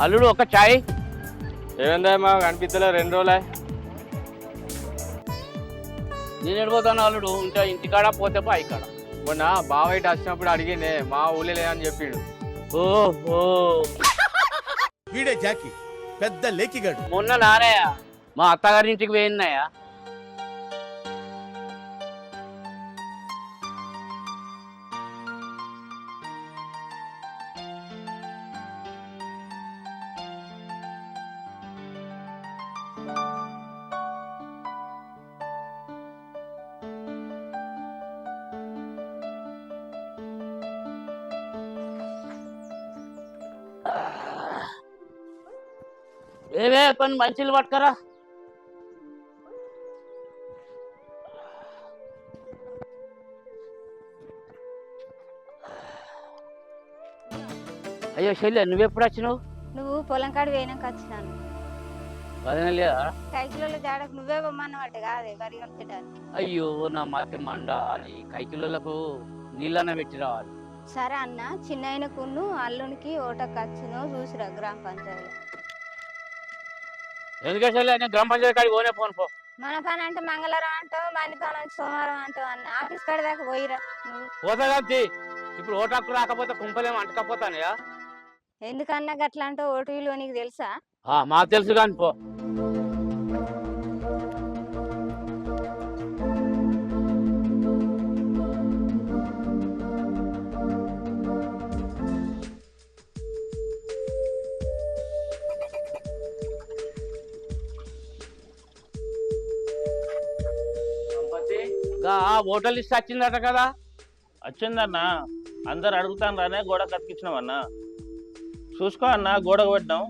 అల్లుడు ఒక చాయ్. ఏమైందా మా కనిపించలే రెండు రోజులే. నేను వెళ్ళిపోతాను అల్లుడు? ఇంకా ఇంటికాడ పోతే పో ఇక్కడ మొన్న ఇటు వచ్చినప్పుడు అడిగిండే మా ఊళ్ళో లేదని చెప్పిండు. ఓహో. వీడే జాకీ పెద్ద లేకిగాడు. మొన్న నానయ్య మా అత్తగారి ఇంటికి పోయినాయా ఏవే కొన్ని మంచిలు పట్టుకరా. అయ్యో శల్య నువ్వెప్పుడు వచ్చినావు? నువ్వు పొలం కాడి పోయినాక వచ్చినాను. జాడకు నువ్వే కాదే వరి అయ్యో నా మాకి మండ అని కైకిలోలకు నీళ్ళన్న పెట్టి రావాలి. సరే అన్న చిన్న ఆయనకును అల్లునికి ఓటకు వచ్చును చూసిరా గ్రామ పంచాయతీ. ఎందుకంటే శల్య నేను గ్రామ పంచాయతీ కాడికి పోనే పోను పో. మన పని అంటే మంగళవారం అంటావు మన పని అంటే సోమవారం అంటావు అన్న. ఆఫీస్ కాడి దాకా పోయిరా నువ్వు. పోతా కాబట్టి ఇప్పుడు రాకపోతే కుంపలేమో అంటకపోతానయా ఎందుకన్నా గట్లా అంటావు? ఓటు విలువ నీకు తెలుసా? మాకు తెలుసు కానీ పో. ఓటర్ లిస్ట్ వచ్చిందట కదా. వచ్చిందన్న. అందరు అడుగుతాను రానే గోడ కతికించినామన్న చూసుకో అన్న గోడకు పెట్టినాం.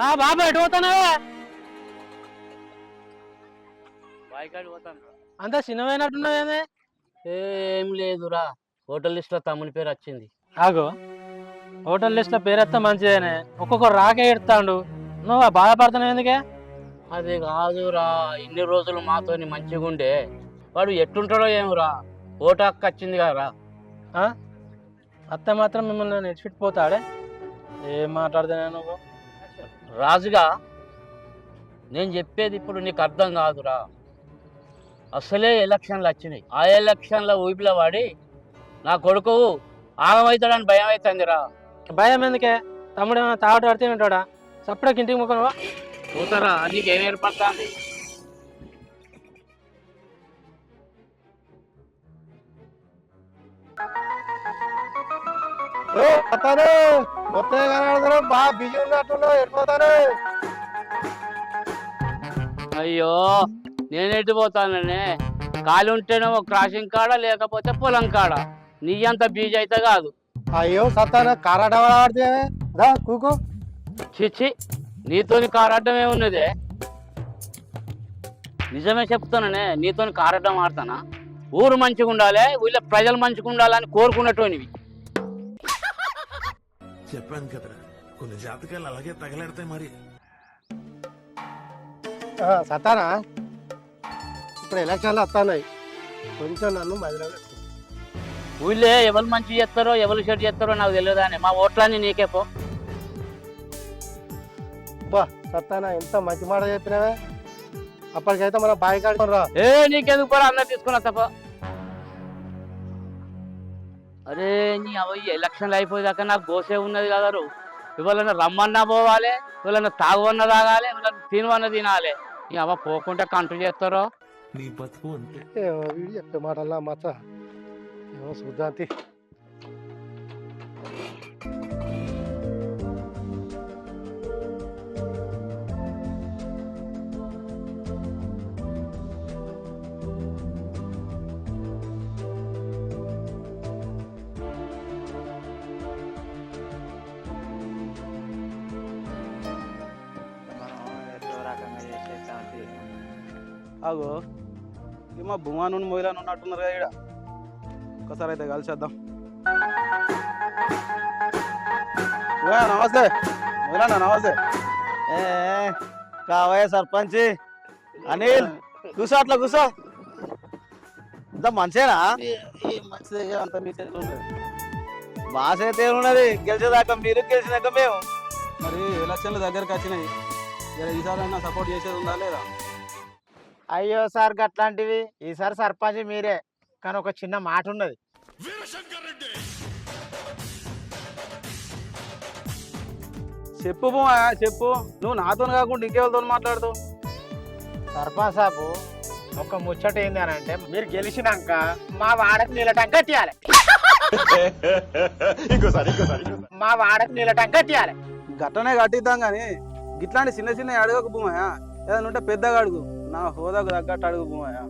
ఆ బాబా ఎటు పోతానవే బాయికాడి పోతాను అంత చిన్నమైనట్టున్నదేమే ఏం లేదురా. హోటల్ లిస్ట్లో తమ్ముని పేరు వచ్చింది. ఆగో. హోటల్ లిస్ట్లో పేరెత్తా మంచిదేనే. ఒక్కొక్కరు రాకే ఎడతాడు. నువ్వు బాధపడుతున్నావు ఎందుకే? అది కాదురా. ఇన్ని రోజులు మాతోని మంచిగా ఉండే. వాడు ఎట్టుంటాడో ఏమోరా. ఓటు హక్కు వచ్చింది కదరా. అత్త మాత్రం మిమ్మల్ని నిడిచిపెట్టిపోతాడే ఏం మాట్లాడుతున్నా నువ్వు? రాజుగా నేను చెప్పేది ఇప్పుడు నీకు అర్థం కాదురా. అసలే ఎలక్షన్లు వచ్చినాయి. ఆ ఎలక్షన్ల ఊపిలో వాడి నా కొడుకు ఆగమవుతాడని భయం అవుతుందిరా భయం ఎందుకే? తమ్ముడు ఏమైనా తాగట పడితే ఉంటాడా సప్పుడకి ఇంటికి ముక్కనువా పోతారా నీకేం ఏర్పడుతుంది? పోతాను మొత్తం కనబడతాను బాగా బిజీ ఉన్నట్టున్నావు ఎడిపోతాను అయ్యో నేను ఎటు పోతాననే? ఖాళీ ఉంటేనేమో క్రాసింగ్ కాడ లేకపోతే పొలం కాడ. నీ అంత బీజ్ అయితే కాదు. అయ్యో సత్తాను కరాట ఆడితే? కూకో. చిచ్చి నీతోని కారాటమే ఉన్నదే నిజమే చెప్తాననే నీతోని కారాటం ఆడతానా? ఊరు మంచిగా ఉండాలి వీళ్ళ ప్రజలు మంచిగా ఉండాలని కోరుకున్నటువంటివి చెప్పాను కదరా. కొన్ని జాతకాలు అలాగే తగలెడతాయి మరి. సత్తానా? ఇప్పుడు ఎలక్షన్లు వస్తున్నాయి. కొంచెం నన్ను మదిలో పెట్టు. ఊళ్ళే ఎవరు మంచి చేస్తారో ఎవరు చెడు చేస్తారో నాకు తెలియదు అని. మా ఓట్లన్నీ నీకే పో. బా సత్తానా ఎంత మంచి మాట చెప్పినావే. అప్పటికైతే మన బాయి కాడుకోరా ఏ నీకెందుకు పోరా? అందరు తీసుకున్నా తప్ప అరే నీ అవయ్య ఎలక్షన్లు అయిపోయేదాకా నాకు గోసే ఉన్నది కదరు ఇవాళ రమ్మన్నా పోవాలి ఇవాళ తాగువన్న తాగాలి ఇవాళ తినవన్న తినాలి. నీ అవ్వ పోకుండా కంట్రోల్ చేస్తారో? నీ బతుకు అంటే. మాటల్లా మచ్చ. ఏమో చూద్దాంతి అగో ఇక మా భూమాను మొయిలాను ఉన్నట్టున్నారు కదా ఇక్కడ ఒకసారి అయితే కలిసేద్దాం. నమస్తే. మొయిలానా నమస్తే. ఏ కావయ్య సర్పంచ్. అనిల్ కూసో అట్లా కూసో. ఇంత మంచిదేనా మంచిదే అంత మీ చేతిలో మా చేతి ఏమున్నది గెలిచేదాకా మీరు గెలిచినాక మేము. మరి ఎలక్షన్లు దగ్గరకు వచ్చినాయి. ఈసారి అయినా సపోర్ట్ చేసేది ఉందా లేదా? అయ్యో సార్ అట్లాంటివి ఈసారి సర్పంచ్ మీరే. కానీ ఒక చిన్న మాట ఉన్నది. చెప్పు భూమా చెప్పు. నువ్వు నాతో కాకుండా ఇంకెవరితో మాట్లాడుతావు? సర్పంచ్ సాబు ఒక ముచ్చట ఏంది అని అంటే మీరు గెలిచినాక మా వాడకు నీళ్ళటం కట్టియాలి మా వాడకు నీళ్ళటం కట్టియాలి గట్టనే కట్టిద్దాం కానీ గిట్లాంటి చిన్న చిన్న అడగకు భూమయ్య ఏదైనా ఉంటే పెద్దగా అడుగు. నా హోదాకు తగ్గట్టు అడుగు భూమయ్య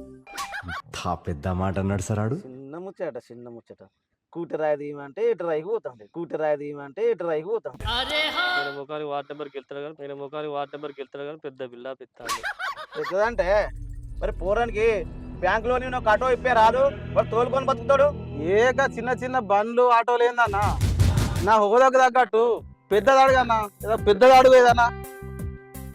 తా పెద్ద మాట అన్నాడు సార్ ఆడు. చిన్న ముచ్చట చిన్న ముచ్చట. కూటి రాయి తీయమంటే ఇటు రాయికి పోతుంది కూటి రాయి తీయమంటే ఇటు రాయికి పోతుంది నేను ముఖానికి వార్డ్ నెంబర్కి వెళ్తాను కానీ నేను ముఖానికి వార్డ్ నెంబర్కి వెళ్తాను కానీ పెద్ద బిల్లా పెత్తాను పెద్దదంటే? మరి పోరానికి బ్యాంకులో నేను ఒక ఆటో ఇప్పే రాదు. వాడు తోలుకొని బతుకుతాడు. ఏక చిన్న చిన్న బండ్లు ఆటోలు ఏందన్నా? నా హోదాకు తగ్గట్టు పెద్దది అడుగన్నా? ఏదో పెద్దది అడుగు ఏదన్నా?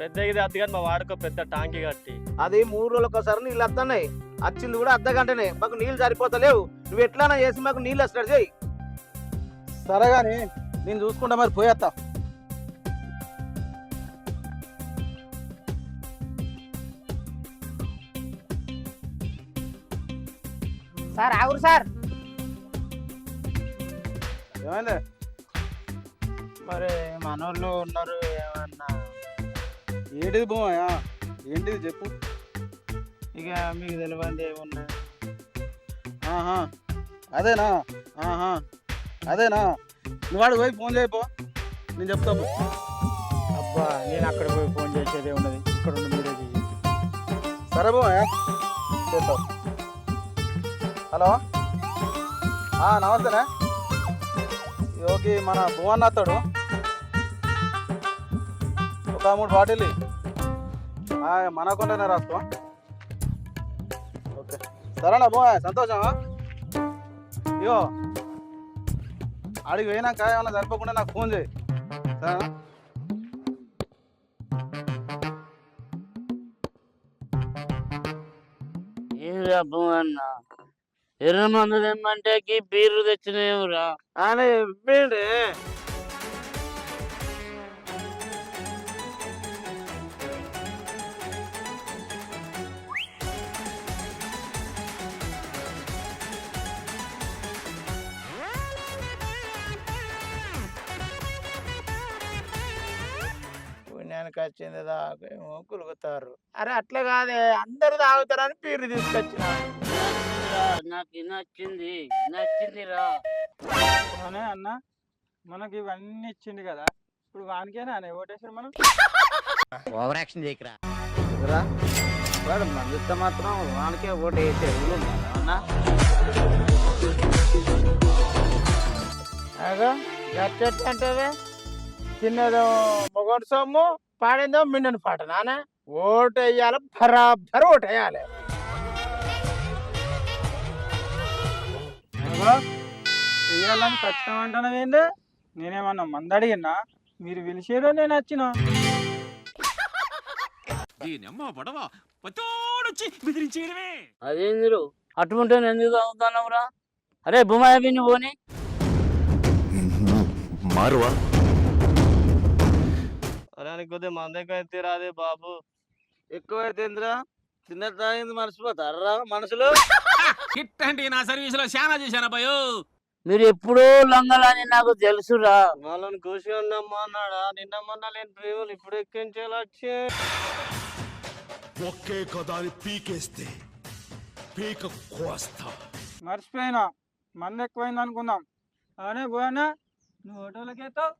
పెద్ద ఇది అద్దె కానీ మా వాడుకో పెద్ద టాంకీ కట్టి. అది మూడు రోజులు ఒకసారి నీళ్ళు వస్తున్నాయి వచ్చింది కూడా అర్ధ గంటనే. మాకు నీళ్ళు సరిపోతలేవు. నువ్వు ఎట్లా చేసి మాకు నీళ్ళు వస్తాడు చేయి. సరే కానీ నేను చూసుకుంటా మరి పోయేస్తా సార్ ఆగురు సార్. ఏమైంది? మరి మనోళ్ళు ఉన్నారు ఏమన్నా? ఏంటిది భూమయ్య? ఏంటిది చెప్పు. ఇక మీకు తెలియంది ఏమున్నా? ఆహా అదేనా? ఆహా అదేనా? నువ్వు వాడికి పోయి ఫోన్ చేయపో నేను చెప్తా పో. అబ్బా నేను అక్కడ పోయి ఫోన్ చేసేదే ఉన్నది. ఇక్కడ ఉన్న మీరే సరే భూమయ్య చేస్తావు హలో? నమస్తేనే. ఓకే మన భువన్ అత్తాడు. ఒక మూడు బాటిల్ మనకుండానే రాసుకో ఓకే. సరేనా భూ సంతోషమా? ఇగో ఆడికి పోయినాక ఏమన్నా సరిపోకుండా నాకు ఫోన్ చేయి. సరేనా? ఏం రాబు అన్న? ఎర్ర మందు తెమ్మంటే గీ బీర్లు తెచ్చినేవురా అని చెప్పిండే పుణ్యానికి వచ్చింది దాకా ఏమో కులుగుతారు అరే అట్లా కాదే అందరూ తాగుతారని పీరు తీసుకొచ్చిన. నాకు నచ్చింది నచ్చిందిరా. అనే అన్న? మనకి ఇవన్నీ ఇచ్చింది కదా ఇప్పుడు వానికేనా అనే ఓటేసారు మనం. ఓవర్ యాక్షన్ చేయకరా. వాడు మందిస్తే మాత్రం వానికే ఓటు వేసే అగో గట్టెట్ అంటేవే చిన్నదో మొగోడు సొమ్ము పాడిందో మిండిన పాట నాన్న ఓటు వేయాలి బరాబర్ ఓటు వేయాలి చెయ్యాలని ఖచ్చితం అంటున్నావు ఏంది? నేనేమన్నా మంది అడిగినా మీరు పిలిచేదో నేను వచ్చిన. అదేందిరు? అటువంటి ఎందుకు తాగుతున్నావురా అరే విని పోని. మారువా? అలానికి కొద్దిగా మందకైతే రాదే బాబు. ఎక్కువైతే ఏందిరా చిన్న తాగింది మర్చిపోతారా మనసులో ఇట్టండి నా సర్వీస్లో శానా చేశాను భయో మీరు ఎప్పుడో లంగలని నాకు తెలుసురా. వాళ్ళని కూర్చొని ఉండమ్మా అన్నాడా? నిన్న మొన్న లేని ప్రేమలు ఇప్పుడు ఎక్కించేలా వచ్చే. ఒకే కదాని పీకేస్తే పీక కోస్తా. మర్చిపోయినా. మంది ఎక్కువైంది అనుకుందాం అనే పోయానా నువ్వు ఓటోలకి ఎత్తావు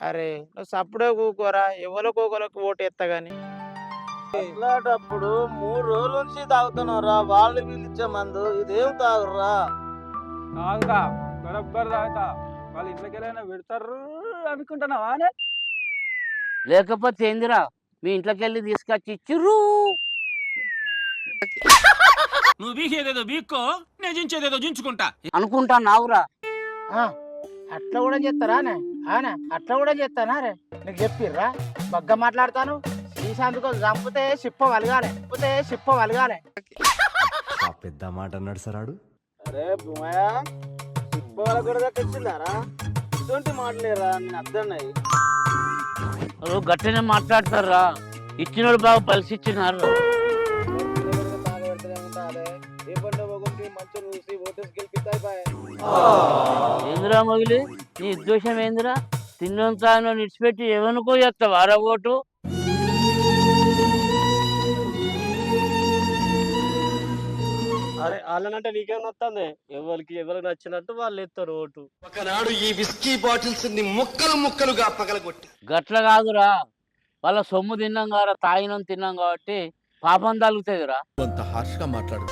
అరే! నువ్వు సప్పుడే కూకోరా ఎవరో కూకోలకు ఓటు ఎత్తా గాని? అట్లాంటప్పుడు మూడు రోజుల నుంచి తాగుతున్నారా వాళ్ళు పిలిచే మందు ఇదేం తాగురా తాగుతా బరబ్బర్ తాగుతా. వాళ్ళ ఇంట్లోకి వెళ్ళైనా పెడతారు అనుకుంటున్నావా అనే? లేకపోతే ఏందిరా? మీ ఇంట్లోకి వెళ్ళి తీసుకొచ్చి ఇచ్చిర్రు! నువ్వు బీకేదేదో బీక్కో నేను జించేదేదో జించుకుంటా. అనుకుంటా నావురా! ఆ, అట్లా కూడా చేస్తారా ఆనే అట్లా కూడా చేస్తానా రే? నీకు చెప్పిర్రా? బగ్గ మాట్లాడతాను? శ్రీశాంత్కు చంపితే సిప్ప వలగాలి చంపితే సిప్ప వలగాలి. ఆ పెద్ద మాట అన్నాడు సార్ ఆడు. అరే భూమయ్య సిప్ప వల కూడా తెచ్చిందారా? ఇటువంటి మాటలేరా నేను అద్దన్నాయి ఓ గట్టినే మాట్లాడతారా? ఇచ్చినోడు బాగా పలిసి ఇచ్చినారు ఏ పంట పోకుంటే మంచిగా చూసి ఓటేసి గెలిపిస్తాయి ఏందిరా మొగిలి? నీ ఉద్దేశం ఏందిరా? తిన్నంత ఆయన నిడిచిపెట్టి ఎవరికో చేస్తావు అర ఓటు? అరే వాళ్ళనంటే నీకేం నచ్చింది ఎవరికి ఎవరికి నచ్చినట్టు వాళ్ళు ఎత్తారు ఓటు. ఒకనాడు ఈ విస్కీ బాటిల్స్ని ముక్కలు ముక్కలుగా పగలగొట్టి. గట్ల కాదురా. వాళ్ళ సొమ్ము తిన్నాం కదా తాగినం తిన్నాం కాబట్టి పాపం తగులుతుందిరా అంత హార్ష్గా మాట్లాడు.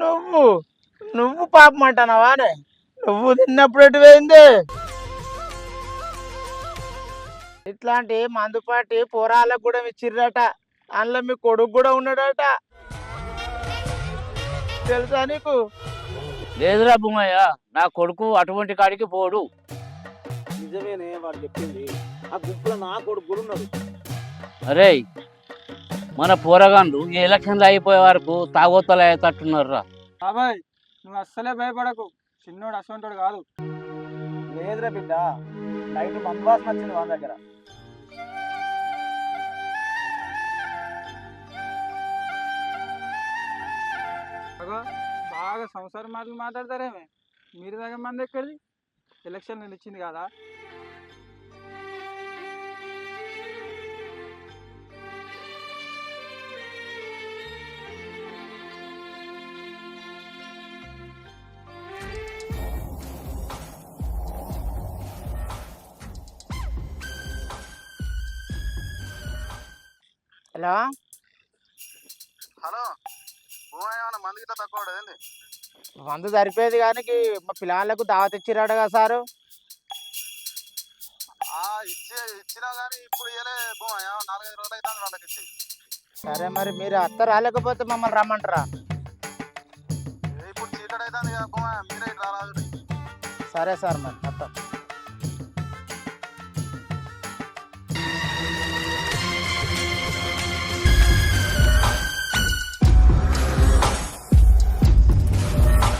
నువ్వు? నువ్వు పాపం అంటానవానే నువ్వు తిన్నప్పుడు ఎటు పోయింది? ఇట్లాంటి మందుపాటి పోరాలకు కూడా ఇచ్చిర్రట. అందులో మీ కొడుకు కూడా ఉన్నాడట. తెలుసా నీకు? లేదురా భూమయ్య నా కొడుకు అటువంటి కాడికి పోడు. నిజమేనే వాడు చెప్పింది. ఆ గుంపులో నా కొడుకు కూడా ఉన్నాడు. అరే మన పోరగాండ్లు ఈ ఎలక్షన్లు అయిపోయే వరకు తాగోతలు అయ్యేటట్టున్నారు రా బాబాయ్ నువ్వు అస్సలే భయపడకు. చిన్నోడు అసంటోడు కాదు. లేదురా బిడ్డ నైట్ మందువాసన వచ్చింది వాళ్ళ దగ్గర. బాగా సంవత్సరం మాటలు మాట్లాడతారేమే. మీరు దగ్గర మంది ఎక్కడిది? ఎలక్షన్ నిలిచింది ఇచ్చింది కదా. హలో హలో మంది సరిపోయేది కానీ మా పిల్లలకు దావత్ ఇచ్చిరాడు కదా సారు. సరే మరి మీరు అత్త రాలేకపోతే మమ్మల్ని రమ్మంటారా? సరే సార్ మరి మొత్తం